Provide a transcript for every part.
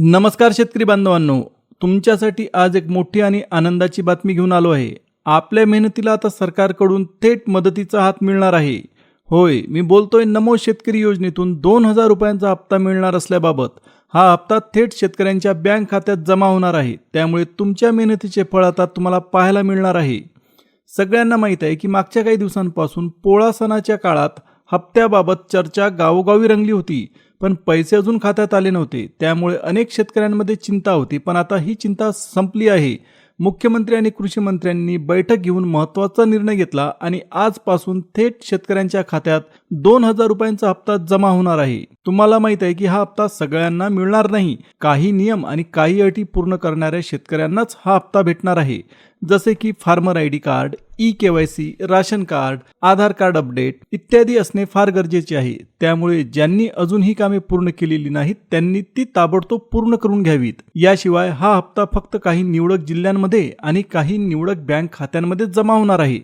नमस्कार शेतकरी बांधवांनो तुमच्यासाठी आज एक मोठी आणि आनंदाची बातमी घेऊन आलो आहे. आपल्या मेहनतीला आता सरकारकडून थेट मदतीचा हात मिळणार आहे. होय मी बोलतोय नमो शेतकरी योजनेतून दोन हजार रुपयांचा हप्ता मिळणार असल्याबाबत. हा हप्ता थेट शेतकऱ्यांच्या बँक खात्यात जमा होणार आहे. त्यामुळे तुमच्या मेहनतीचे फळ आता तुम्हाला पाहायला मिळणार आहे. सगळ्यांना माहीत आहे की मागच्या काही दिवसांपासून पोळा सणाच्या काळात हप्त्याबाबत चर्चा गावोगावी रंगली होती. पण पैसे अजून खात्यात आले नव्हते. त्यामुळे अनेक शेतकऱ्यांमध्ये चिंता होती पण आता ही चिंता संपली आहे. मुख्यमंत्री आणि कृषी मंत्र्यांनी बैठक घेऊन महत्त्वाचा निर्णय घेतला आणि आजपासून थेट शेतकऱ्यांच्या खात्यात दोन हजार रुपयांचा हप्ता जमा होणार आहे. तुम्हाला माहीत आहे की हा हप्ता सगळ्यांना मिळणार नाही. काही नियम आणि काही अटी पूर्ण करणाऱ्या शेतकऱ्यांनाच हा हप्ता भेटणार आहे. जसे की farmer I D card E K Y C ration card Aadhaar card update इत्यादी असणे फार गरजेचे आहे. त्यामुळे ज्यांनी अजून ही कामे पूर्ण केलेली नाहीत त्यांनी ती ताबडतोब पूर्ण करून घ्यावीत. याशिवाय हा हप्ता फक्त काही निवडक जिल्ह्यांमध्ये आणि काही निवडक बँक खात्यांमध्ये जमा होणार आहे.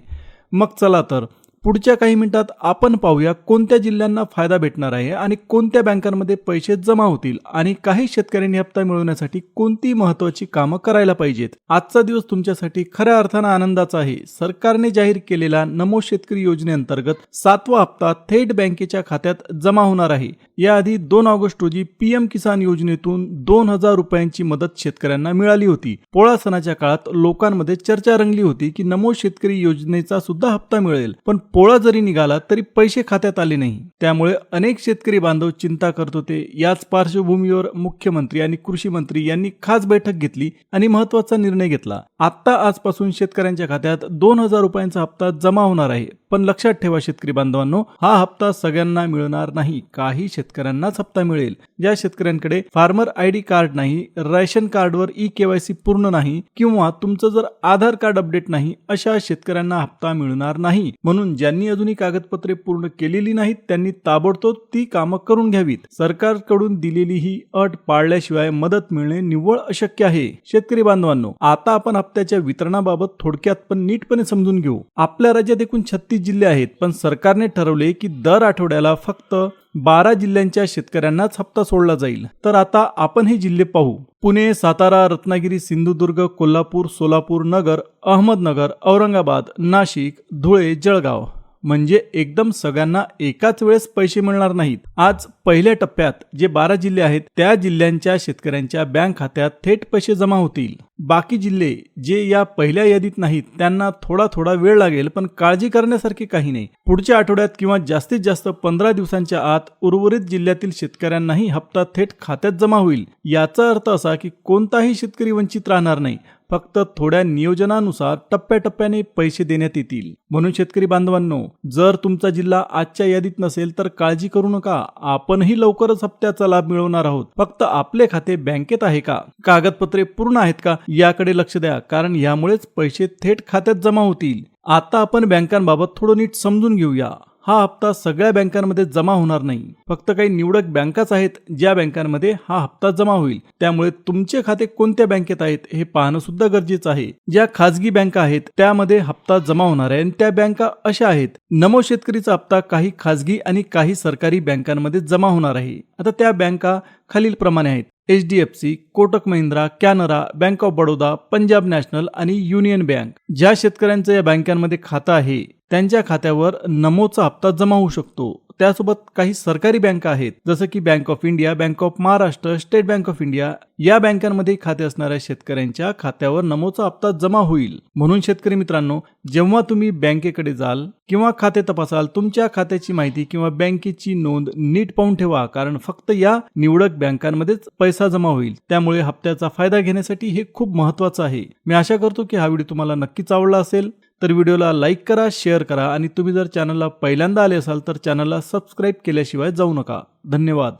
मग चला तर पुढच्या काही मिनिटात आपण पाहूया कोणत्या जिल्ह्यांना फायदा भेटणार आहे आणि कोणत्या बँकांमध्ये पैसे जमा होतील आणि काही शेतकऱ्यांनी हप्ता मिळवण्यासाठी कोणती महत्वाची कामं करायला पाहिजेत. आजचा दिवस तुमच्यासाठी खऱ्या अर्थानं आनंदाचा आहे. सरकारने जाहीर केलेला नमो शेतकरी योजनेअंतर्गत सातवा हप्ता थेट बँकेच्या खात्यात जमा होणार आहे. याआधी दोन ऑगस्ट रोजी पीएम किसान योजनेतून दोन हजार रुपयांची मदत शेतकऱ्यांना मिळाली होती. पोळा सणाच्या काळात लोकांमध्ये चर्चा रंगली होती की नमो शेतकरी योजनेचा सुद्धा हप्ता मिळेल. पण पोळा जरी निघाला तरी पैसे खात्यात आले नाही. त्यामुळे अनेक शेतकरी बांधव चिंता करत होते. याच पार्श्वभूमीवर मुख्यमंत्री आणि कृषी मंत्री यांनी खास बैठक घेतली आणि महत्त्वाचा निर्णय घेतला. आता आजपासून शेतकऱ्यांच्या खात्यात दोन हजार रुपयांचा हप्ता जमा होणार आहे. पण लक्षात ठेवा शेतकरी बांधवांनो हा हप्ता सगळ्यांना मिळणार नाही काही शेतकऱ्यांनाच हप्ता मिळेल. ज्या शेतकऱ्यांकडे फार्मर आय डी कार्ड नाही रेशन कार्डवर ई केवायसी पूर्ण नाही किंवा तुमचं जर आधार कार्ड अपडेट नाही अशा शेतकऱ्यांना हप्ता मिळणार नाही. म्हणून ज्यांनी अजूनही कागदपत्रे पूर्ण केलेली नाहीत त्यांनी ताबडतोब ती कामं करून घ्यावीत. सरकारकडून दिलेली ही अट पाळल्याशिवाय मदत मिळणे निव्वळ अशक्य आहे. शेतकरी बांधवांनो आता आपण हप्त्याच्या वितरणाबाबत थोडक्यात पण नीटपणे समजून घेऊ. आपल्या राज्यात एकूण छत्तीस जिल्हे आहेत पण सरकारने ठरवले की दर आठवड्याला फक्त बारा जिल्ह्यांच्या शेतकऱ्यांनाच हप्ता सोडला जाईल. तर आता आपण हे जिल्हे पाहू. पुणे सातारा रत्नागिरी सिंधुदुर्ग कोल्हापूर सोलापूर नगर अहमदनगर औरंगाबाद नाशिक धुळे जळगाव. म्हणजे एकदम सगळ्यांना एकाच वेळेस पैसे मिळणार नाहीत. आज पहिल्या टप्प्यात जे बारा जिल्हे आहेत त्या जिल्ह्यांच्या शेतकऱ्यांच्या बँक खात्यात थेट पैसे जमा होतील. बाकी जिल्हे जे या पहिल्या यादीत नाहीत त्यांना थोडा थोडा वेळ लागेल पण काळजी करण्यासारखी काही नाही. पुढच्या आठवड्यात किंवा जास्तीत जास्त पंधरा दिवसांच्या आत उर्वरित जिल्ह्यातील शेतकऱ्यांनाही हप्ता थेट खात्यात जमा होईल. याचा अर्थ असा की कोणताही शेतकरी वंचित राहणार नाही. फक्त थोड्या नियोजनानुसार टप्प्याटप्प्याने पैसे देण्यात येतील. म्हणून शेतकरी बांधवांनो जर तुमचा जिल्हा आजच्या यादीत नसेल तर काळजी करू नका. आपणही लवकरच हप्त्याचा लाभ मिळवणार आहोत. फक्त आपले खाते बँकेत आहे का? कागदपत्रे पूर्ण आहेत का? याकडे लक्ष द्या कारण यामुळेच पैसे थेट खात्यात जमा होतील. आता आपण बँकांबाबत थोडं नीट समजून घेऊया. हा हप्ता सगळ्या बँकांमध्ये जमा होणार नाही. फक्त काही निवडक बँकाच आहेत ज्या बँकांमध्ये हा हप्ता जमा होईल. त्यामुळे तुमचे खाते कोणत्या बँकेत आहेत हे पाहणं सुद्धा गरजेचं आहे. ज्या खाजगी बँका आहेत त्यामध्ये हप्ता जमा होणार आहे आणि त्या बँका अशा आहेत. नमो शेतकरीचा हप्ता काही खाजगी आणि काही सरकारी बँकांमध्ये जमा होणार आहे. आता त्या बँका खालील प्रमाणे आहेत. H D F C Kotak Mahindra Canara bank of Baroda Punjab national आणि युनियन बँक. ज्या शेतकऱ्यांचं या बँकांमध्ये खातं आहे त्यांच्या खात्यावर नमोचा हप्ता जमा होऊ शकतो. त्यासोबत काही सरकारी बँका आहेत जसं की bank of India bank of Maharashtra state bank of India या बँकांमध्ये खाते असणाऱ्या शेतकऱ्यांच्या खात्यावर नमोचा हप्ता जमा होईल. म्हणून शेतकरी मित्रांनो जेव्हा तुम्ही बँकेकडे जाल किंवा खाते तपासाल तुमच्या खात्याची माहिती किंवा बँकेची नोंद नीट पाहून ठेवा कारण फक्त या निवडक बँकांमध्येच पैसा जमा होईल. त्यामुळे हप्त्याचा फायदा घेण्यासाठी हे खूप महत्वाचं आहे. मी आशा करतो की हा व्हिडिओ तुम्हाला नक्कीच आवडला असेल. तर व्हिडिओला लाईक करा शेअर करा आणि तुम्ही जर चॅनलला पहिल्यांदा आले असाल तर चॅनलला सबस्क्राईब केल्याशिवाय जाऊ नका. धन्यवाद.